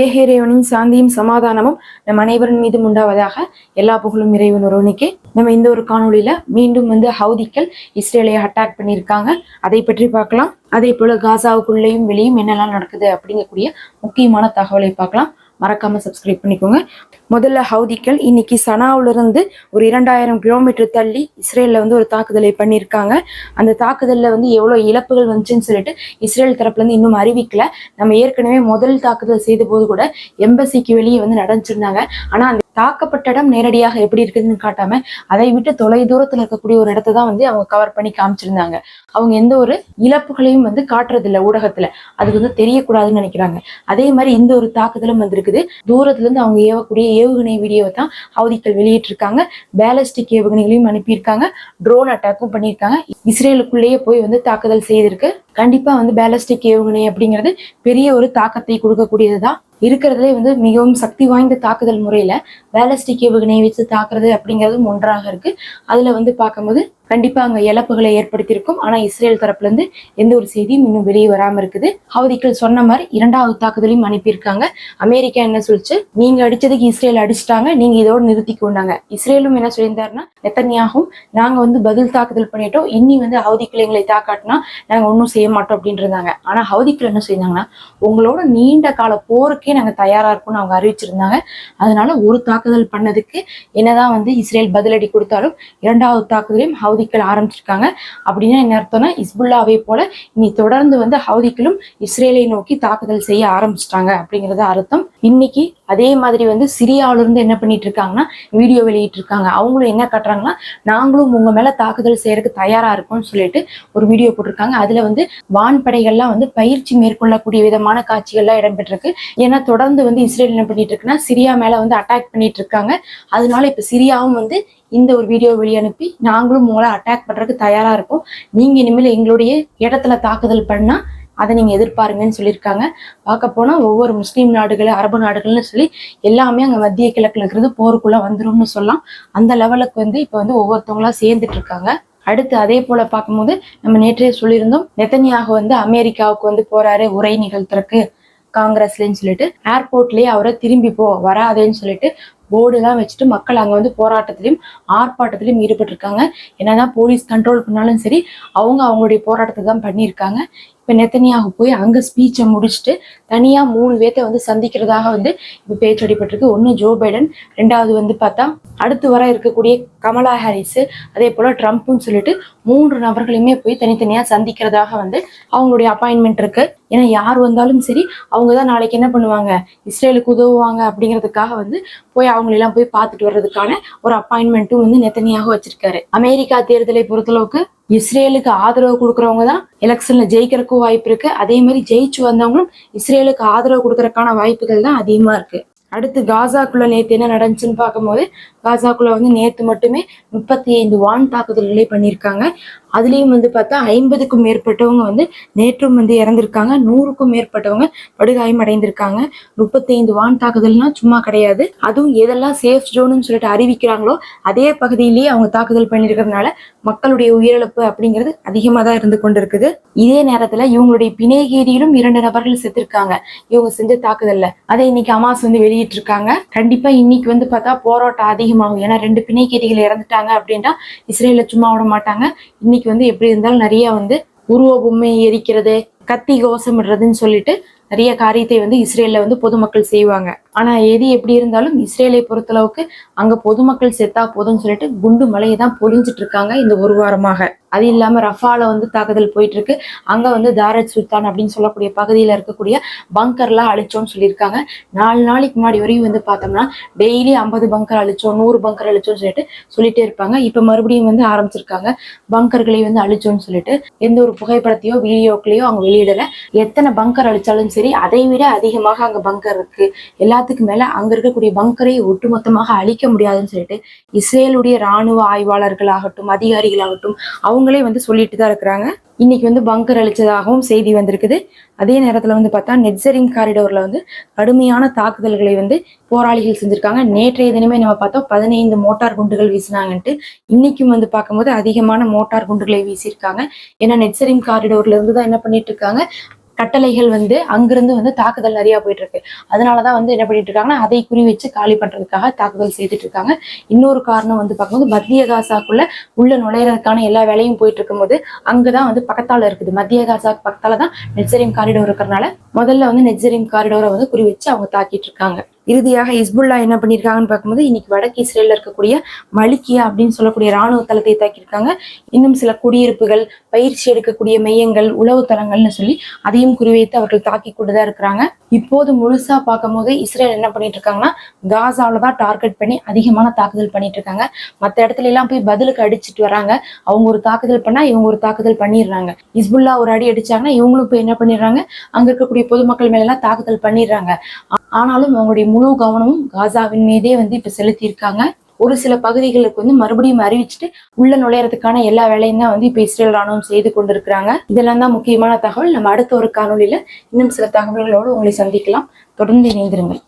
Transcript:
ஏஹேரேவனின் சாந்தியும் சமாதானமும் நம் அனைவரின் மீதும் உண்டாவதாக எல்லா புகழும் இறைவன் ஒருவனுக்கே. நம்ம இந்த ஒரு காணொளியில மீண்டும் வந்து ஹவுதிக்கள் இஸ்ரேலை அட்டாக் பண்ணியிருக்காங்க. அதை பற்றி பார்க்கலாம். அதே போல காசாவுக்குள்ளேயும் வெளியும் என்னெல்லாம் நடக்குது அப்படிங்கக்கூடிய முக்கியமான தகவலை பார்க்கலாம். மறக்காம சப்ஸ்கிரைப் பண்ணிக்கோங்க. முதல்ல ஹவுதிக்கள் இன்னைக்கு சனாவுல இருந்து ஒரு இரண்டாயிரம் கிலோமீட்டர் தள்ளி இஸ்ரேலில் வந்து ஒரு தாக்குதலை பண்ணியிருக்காங்க. அந்த தாக்குதலில் வந்து எவ்வளவு இழப்புகள் வந்துச்சுன்னு சொல்லிட்டு இஸ்ரேல் தரப்புல இருந்து இன்னும் அறிவிக்கல. நம்ம ஏற்கனவே முதல் தாக்குதல் செய்த போது கூட எம்பசிக்கு வெளியே வந்து நடந்துச்சிருந்தாங்க ஆனால் அந்த தாக்கப்பட்ட இடம் நேரடியாக எப்படி இருக்குதுன்னு காட்டாம அதை விட்டு தொலை தூரத்தில் இருக்கக்கூடிய ஒரு இடத்த தான் வந்து அவங்க கவர் பண்ணி காமிச்சிருந்தாங்க. அவங்க எந்த ஒரு இழப்புகளையும் வந்து காட்டுறதில்ல ஊடகத்துல. அதுக்கு வந்து தெரியக்கூடாதுன்னு நினைக்கிறாங்க. அதே மாதிரி இந்த ஒரு தாக்குதலும் வந்திருக்குது. தூரத்துல இருந்து அவங்க ஏவக்கூடிய ஏவுகணை வீடியோவை தான் ஹவுதிகள் வெளியிட்டிருக்காங்க. பேலஸ்டிக் ஏவுகணைகளையும் அனுப்பியிருக்காங்க. ட்ரோன் அட்டாக்கும் பண்ணியிருக்காங்க. இஸ்ரேலுக்குள்ளேயே போய் வந்து தாக்குதல் செய்திருக்கு. கண்டிப்பா வந்து பேலஸ்டிக் ஏவுகணை அப்படிங்கிறது பெரிய ஒரு தாக்கத்தை கொடுக்கக்கூடியதுதான். இருக்கிறதுலே வந்து மிகவும் சக்தி வாய்ந்த தாக்குதல் முறையில பேலஸ்டிக் ஏவுகணையை வச்சு தாக்குறது அப்படிங்கிறதும் ஒன்றாக இருக்கு. அதுல வந்து பார்க்கும்போது கண்டிப்பாக அங்கே இழப்புகளை ஏற்படுத்தியிருக்கும். ஆனால் இஸ்ரேல் தரப்புலேருந்து எந்த ஒரு செய்தியும் இன்னும் வெளியே வராமல் இருக்குது. ஹவுதிகள் சொன்ன மாதிரி இரண்டாவது தாக்குதலையும் அனுப்பியிருக்காங்க. அமெரிக்கா என்ன சொல்லிச்சு? நீங்கள் அடிச்சதுக்கு இஸ்ரேல் அடிச்சிட்டாங்க. நீங்கள் இதோடு நிறுத்தி கொண்டாங்க இஸ்ரேலும் என்ன சொல்லியிருந்தாருன்னா நெத்தன்யாகும் நாங்கள் வந்து பதில் தாக்குதல் பண்ணிட்டோம். இன்னி வந்து ஹவுதிக்கள் எங்களை தாக்காட்டினா நாங்கள் ஒன்றும் செய்ய மாட்டோம். அப்படின்னு இருந்தாங்க ஆனா ஹவுதிக்கள் என்ன சொல்லியிருந்தாங்கன்னா உங்களோட நீண்ட கால போருக்கே நாங்கள் தயாராக இருக்கோம்னு அவங்க அறிவிச்சிருந்தாங்க. அதனால ஒரு தாக்குதல் பண்ணதுக்கு என்னதான் வந்து இஸ்ரேல் பதிலடி கொடுத்தாலும் இரண்டாவது தாக்குதலையும் ஹவுதி ஹவுதிக்கள் ஆரம்பிச்சிருக்காங்க. அப்படின்னா என்ன அர்த்தம்னா இஸ்புல்லாவே போல இனி தொடர்ந்து வந்து ஹவுதிக்களும் இஸ்ரேலை நோக்கி தாக்குதல் செய்ய ஆரம்பிச்சிட்டாங்க அப்படிங்கிறது அர்த்தம். இன்னைக்கு அதே மாதிரி வந்து சிரியாவில இருந்து என்ன பண்ணிட்டு இருக்காங்கன்னா வீடியோ வெளியிட்டு இருக்காங்க அவங்களும் என்ன காட்டுறாங்கன்னா நாங்களும் உங்க மேல தாக்குதல் செய்யறதுக்கு தயாரா இருக்கோம்னு சொல்லிட்டு ஒரு வீடியோ போட்டிருக்காங்க. அதுல வந்து வான்படைகள்லாம் வந்து பயிற்சி மேற்கொள்ளக்கூடிய விதமான காட்சிகள்லாம் இடம்பெற்றிருக்கு. ஏன்னா தொடர்ந்து வந்து இஸ்ரேல் என்ன பண்ணிட்டு இருக்குன்னா சிரியா மேல வந்து அட்டாக் பண்ணிட்டு இருக்காங்க அதனால இப்ப சிரியாவும் வந்து இந்த ஒரு வீடியோ வெளியனுப்பி நாங்களும் உங்களை அட்டாக் பண்றதுக்கு தயாரா இருக்கோம் நீங்க இனிமேல் எங்களுடைய இடத்துல தாக்குதல் பண்ணா அதை நீங்க எதிர்பாருங்கன்னு சொல்லியிருக்காங்க. பார்க்க போனா ஒவ்வொரு முஸ்லீம் நாடுகள் அரபு நாடுகள்னு சொல்லி எல்லாமே அங்க மத்திய கிழக்குல இருக்கிறது போருக்குள்ள வந்துரும்னு சொல்லலாம். அந்த லெவலுக்கு வந்து இப்ப வந்து ஒவ்வொருத்தவங்களா சேர்ந்துட்டு இருக்காங்க. அடுத்து அதே போல பார்க்கும்போது நம்ம நேற்றே சொல்லியிருந்தோம் நெத்தனியாக வந்து அமெரிக்காவுக்கு வந்து போறாரு உரை நிகழ்த்துறக்கு காங்கிரஸ்லன்னு சொல்லிட்டு. ஏர்போர்ட்லயே அவரை திரும்பி போ வராதேன்னு சொல்லிட்டு போர்டுலாம் வச்சுட்டு மக்கள் அங்கே வந்து போராட்டத்திலையும் ஆர்ப்பாட்டத்திலையும் ஈடுபட்டிருக்காங்க. என்னதான் போலீஸ் கண்ட்ரோல் பண்ணாலும் சரி அவங்க அவங்களுடைய போராட்டத்தை தான் பண்ணியிருக்காங்க. இப்போ நெத்தனியாக போய் அங்கே ஸ்பீச்சை முடிச்சுட்டு தனியாக மூணு பேர்த்த வந்து சந்திக்கிறதாக வந்து இப்போ பேச்சு அடிபட்டிருக்கு. ஒன்று ஜோ பைடன் ரெண்டாவது வந்து பார்த்தா அடுத்து வர இருக்கக்கூடிய கமலா ஹாரிஸு அதே போல் ட்ரம்ப்னு சொல்லிட்டு மூன்று நபர்களையுமே போய் தனித்தனியாக சந்திக்கிறதாக வந்து அவங்களுடைய அப்பாயின்மெண்ட் இருக்குது ஏன்னா யார் வந்தாலும் சரி அவங்க தான் நாளைக்கு என்ன பண்ணுவாங்க? இஸ்ரேலுக்கு உதவுவாங்க அப்படிங்கிறதுக்காக வந்து போய் அவங்களெல்லாம் போய் பார்த்துட்டு வர்றதுக்கான ஒரு அப்பாயின்மெண்ட்டும் வந்து நெத்தனியாக வச்சிருக்காரு. அமெரிக்கா தேர்தலை பொறுத்தளவுக்கு இஸ்ரேலுக்கு ஆதரவு கொடுக்குறவங்க தான் எலெக்ஷன்ல ஜெயிக்கிறதுக்கும் வாய்ப்பு இருக்கு. அதே மாதிரி ஜெயிச்சு வந்தவங்களும் இஸ்ரேலுக்கு ஆதரவு கொடுக்கறதுக்கான வாய்ப்புகள் தான் அதிகமா இருக்கு. அடுத்து காசாக்குள்ள நேத்து என்ன நடந்துச்சுன்னு பார்க்கும்போது காசாக்குள்ள வந்து நேத்து மட்டுமே முப்பத்தி ஐந்து வான் தாக்குதல்களை பண்ணியிருக்காங்க. அதுலேயும் வந்து பார்த்தா ஐம்பதுக்கும் மேற்பட்டவங்க வந்து நேற்றும் வந்து இறந்திருக்காங்க. நூறுக்கும் மேற்பட்டவங்க படுகாயம் அடைந்திருக்காங்க முப்பத்தைந்து வான் தாக்குதல்னா சும்மா கிடையாது. அதுவும் எதெல்லாம் சேஃப் ஜோன்னு சொல்லிட்டு அறிவிக்கிறாங்களோ அதே பகுதியிலேயே அவங்க தாக்குதல் பண்ணியிருக்கிறதுனால மக்களுடைய உயிரிழப்பு அப்படிங்கிறது அதிகமாக தான் இருந்து கொண்டிருக்குது. இதே நேரத்துல இவங்களுடைய பிணைகேரியிலும் இரண்டு நபர்கள் செத்துருக்காங்க. இவங்க செஞ்ச தாக்குதல்ல. அதை இன்னைக்கு அமாஸ் வந்து வெளியிட்டிருக்காங்க. கண்டிப்பா இன்னைக்கு வந்து பார்த்தா போராட்டம் அதிகமாகும். ஏன்னா ரெண்டு பிணைகேரிகள் இறந்துட்டாங்க அப்படின்னா இஸ்ரேல சும்மா விட மாட்டாங்க. இன்னைக்கு வந்து எப்படி இருந்தாலும் நிறைய வந்து உருவ பொம்மை எரிக்கிறது கத்தி கோஷமிடுறதுன்னு சொல்லிட்டு நிறைய காரியத்தை வந்து இஸ்ரேல்ல வந்து பொதுமக்கள் செய்வாங்க. ஆனா எது எப்படி இருந்தாலும் இஸ்ரேலை பொறுத்தளவுக்கு அங்க பொதுமக்கள் செத்தா போதும்னு சொல்லிட்டு குண்டு மலையை தான் பொழிஞ்சிட்டு இருக்காங்க இந்த ஒரு வாரமாக. அது இல்லாம ரஃபால வந்து தாக்குதல் போயிட்டு இருக்கு அங்க வந்து தாரத் சுல்தான் அப்படின்னு சொல்லக்கூடிய பகுதியில இருக்கக்கூடிய பங்கர்லாம் அழிச்சோம்னு சொல்லியிருக்காங்க. நாலு நாளைக்கு முன்னாடி வரையும் வந்து பார்த்தோம்னா டெய்லி ஐம்பது பங்கர் அழிச்சோம் நூறு பங்கர் அழிச்சோம்னு சொல்லிட்டு சொல்லிட்டே இருப்பாங்க. இப்ப மறுபடியும் வந்து ஆரம்பிச்சிருக்காங்க. பங்கர்களை வந்து அழிச்சோம்னு சொல்லிட்டு எந்த ஒரு புகைப்படத்தையோ வீடியோக்களையோ அவங்க வெளியிடல. எத்தனை பங்கர் அழிச்சாலும் சரி அதை விட அதிகமாக அங்க பங்கர் இருக்கு. எல்லாத்துக்கும் மேல அங்க இருக்கக்கூடிய பங்கரை ஒட்டுமொத்தமாக அழிக்க முடியாதுன்னு சொல்லிட்டு இஸ்ரேலுடைய ராணுவ ஆய்வாளர்களாகட்டும் அதிகாரிகளாகட்டும் அவங்களே வந்து சொல்லிட்டு தான் இருக்கிறாங்க. இன்னைக்கு வந்து பங்கர் அழிச்சதாகவும் செய்தி வந்திருக்குது. அதே நேரத்துல வந்து பார்த்தா நெட்சரிங் காரிடோர்ல வந்து கடுமையான தாக்குதல்களை வந்து போராளிகள் செஞ்சிருக்காங்க. நேற்றைய தினமே நம்ம பார்த்தோம் பதினைந்து மோட்டார் குண்டுகள் வீசினாங்கன்ட்டு இன்னைக்கும் வந்து பார்க்கும்போது அதிகமான மோட்டார் குண்டுகளை வீசியிருக்காங்க. ஏன்னா நெட்சரிங் காரிடோர்ல இருந்து தான் என்ன பண்ணிட்டு இருக்காங்க? கட்டளைகள் வந்து அங்கிருந்து வந்து தாக்குதல் நிறைய போயிட்டு இருக்கு அதனாலதான் வந்து என்ன பண்ணிட்டு இருக்காங்கன்னா அதை குறி வச்சு காலி பண்றதுக்காக தாக்குதல் செய்துட்டு இருக்காங்க இன்னொரு காரணம் வந்து பார்க்கும்போது மத்திய காசாக்குள்ள உள்ள நுழையிறதுக்கான எல்லா வேலையும் போயிட்டு இருக்கும்போது அங்கதான் வந்து பக்கத்தால இருக்குது. மத்திய காசாக்கு பக்கத்தால தான் நெட்சரியம் காரிடோர் இருக்கிறனால முதல்ல வந்து நெட்சரியம் காரிடோரை வந்து குறி வச்சு அவங்க தாக்கிட்டு இருக்காங்க இறுதியாக இஸ்புல்லா என்ன பண்ணியிருக்காங்கன்னு பார்க்கும்போது இன்னைக்கு வடக்கு இஸ்ரேல இருக்கக்கூடிய மலிக்கியா அப்படின்னு சொல்லக்கூடிய ராணுவ தளத்தை தாக்கியிருக்காங்க. இன்னும் சில குடியிருப்புகள் பயிற்சி எடுக்கக்கூடிய மையங்கள் உளவு தளங்கள்னு சொல்லி அதையும் குறிவைத்து அவர்கள் தாக்கி கொண்டு தான் இருக்கிறாங்க. இப்போது முழுசா பார்க்கும்போது இஸ்ரேல் என்ன பண்ணிட்டு இருக்காங்கன்னா காசால தான் டார்கெட் பண்ணி அதிகமான தாக்குதல் பண்ணிட்டு இருக்காங்க மற்ற இடத்துல எல்லாம் போய் பதிலுக்கு அடிச்சிட்டு வராங்க. அவங்க ஒரு தாக்குதல் பண்ணா இவங்க ஒரு தாக்குதல் பண்ணிடுறாங்க. இஸ்புல்லா ஒரு அடி அடிச்சாங்கன்னா இவங்களும் போய் என்ன பண்ணிடுறாங்க? அங்க இருக்கக்கூடிய பொதுமக்கள் மேல எல்லாம் தாக்குதல் பண்ணிடுறாங்க. ஆனாலும் அவங்களுடைய முழு கவனமும் காசாவின் மீதே வந்து இப்ப செலுத்தியிருக்காங்க. ஒரு சில பகுதிகளுக்கு வந்து மறுபடியும் அறிவிச்சுட்டு உள்ள நுழையறதுக்கான எல்லா வேலையும் தான் வந்து இப்ப இஸ்ரேல் ராணுவம் செய்து கொண்டிருக்கிறாங்க. இதெல்லாம் தான் முக்கியமான தகவல். நம்ம அடுத்த ஒரு காணொலியில இன்னும் சில தகவல்களோடு உங்களை சந்திக்கலாம். தொடர்ந்து இணைந்திருங்கள்.